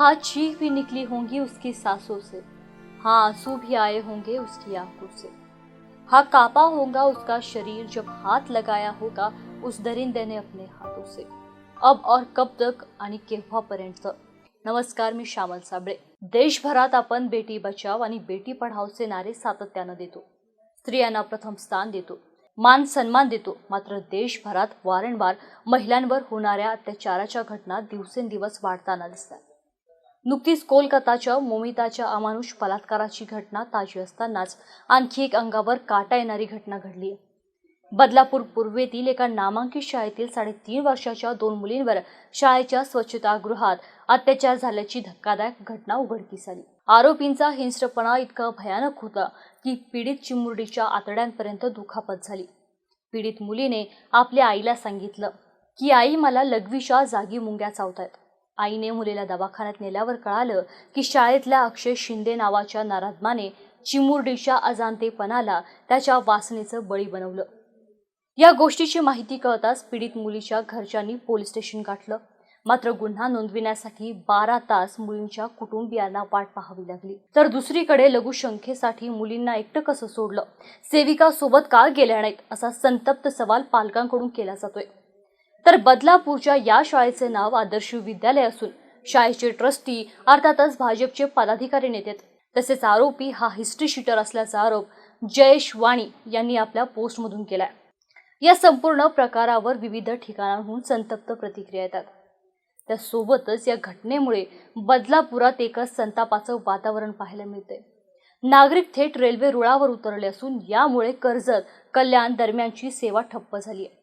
हाँ चीख भी निकली होंगी उसकी सांसों से। हाँ आंसू भी आए होंगे उसकी आंखों से। हाँ कापा होगा उसका शरीर जब हाथ लगाया होगा उस दरिंदे ने अपने हाथों से। अब और कब तक? आणि केव्हापर्यंत नमस्कार मी श्यामल साबळे। देशभरात आपण बेटी बचाव आणि बेटी पढावचे नारे सातत्यानं देतो। स्त्रियांना प्रथम स्थान देतो। मान सन्मान देतो। मात्र देशभरात वारंवार महिलांवर होणाऱ्या अत्याचाराच्या घटना दिवसेंदिवस वाढताना दिसतात। नुकतीच कोलकाताच्या मोमिताच्या अमानुष बलात्काराची घटना ताजी असतानाच आणखी एक अंगावर काटा येणारी घटना घडली. आहे बदलापूर पूर्वेतील एका नामांकित शाळेतील साडेतीन वर्षाच्या दोन मुलींवर शाळेच्या स्वच्छतागृहात अत्याचार झाल्याची धक्कादायक घटना उघडकीस आली. आरोपींचा हिंस्रपणा इतका भयानक होता की पीडित चिमुरडीच्या आतड्यांपर्यंत दुखापत झाली. पीडित मुलीने आपल्या आईला सांगितलं की आई मला लघवीच्या जागी मुंग्या चावतायत. आईने मुलीला दवाखान्यात नेल्यावर कळालं की शाळेतल्या अक्षय शिंदे नावाच्या नाराधमाने चिमुरडीच्या अजांतेपणाला त्याच्या वासनेचं बळी बनवलं. या गोष्टीची माहिती कळताच पीडित मुलीच्या घरच्यांनी पोलीस स्टेशन गाठलं. मात्र गुन्हा नोंदविण्यासाठी बारा तास मुलींच्या कुटुंबियांना वाट पाहावी लागली. तर दुसरीकडे लघुशंखेसाठी मुलींना एकटं कसं सोडलं? सेविका सोबत का गेल्या नाहीत? असा संतप्त सवाल पालकांकडून केला जातोय. तर बदलापूरच्या या शाळेचे नाव आदर्श विद्यालय असून शाळेचे ट्रस्टी अर्थातच भाजपचे पदाधिकारी नेतेत. तसेच आरोपी हा हिस्ट्री शीटर असल्याचा आरोप जयेश वाणी यांनी आपल्या पोस्टमधून केलाय. या संपूर्ण प्रकारावर विविध ठिकाणांहून संतप्त प्रतिक्रिया येतात. त्यासोबतच या घटनेमुळे बदलापुरात एका संतापाचं वातावरण पाहायला मिळते नागरिक थेट रेल्वे रुळावर उतरले असून यामुळे कर्जत कल्याण दरम्यानची सेवा ठप्प झाली आहे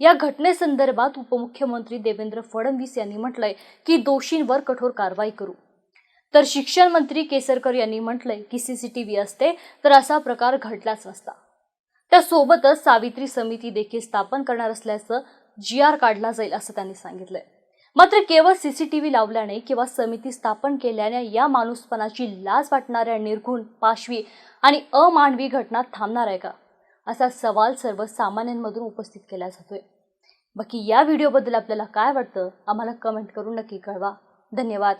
या घटनेसंदर्भात उपमुख्यमंत्री देवेंद्र फडणवीस यांनी म्हटलंय की दोषींवर कठोर कारवाई करू. तर शिक्षण मंत्री केसरकर यांनी म्हटलंय की सीसीटीव्ही असते तर असा प्रकार घडलाच नसता. त्यासोबतच सावित्री समिती देखील स्थापन करणार असल्याचं जी आर काढला जाईल असं त्यांनी सांगितलंय. मात्र केवळ सीसीटीव्ही लावल्याने किंवा समिती स्थापन केल्याने या माणूसपणाची लाज वाटणाऱ्या निर्घुण पाशवी आणि अमानवी घटना थांबणार आहे का? असा सवाल सर्वसामान्यांमधून उपस्थित केला जातोय. बाकी या व्हिडिओबद्दल आपल्याला काय वाटतं? आम्हाला कमेंट करून नक्की कळवा. धन्यवाद.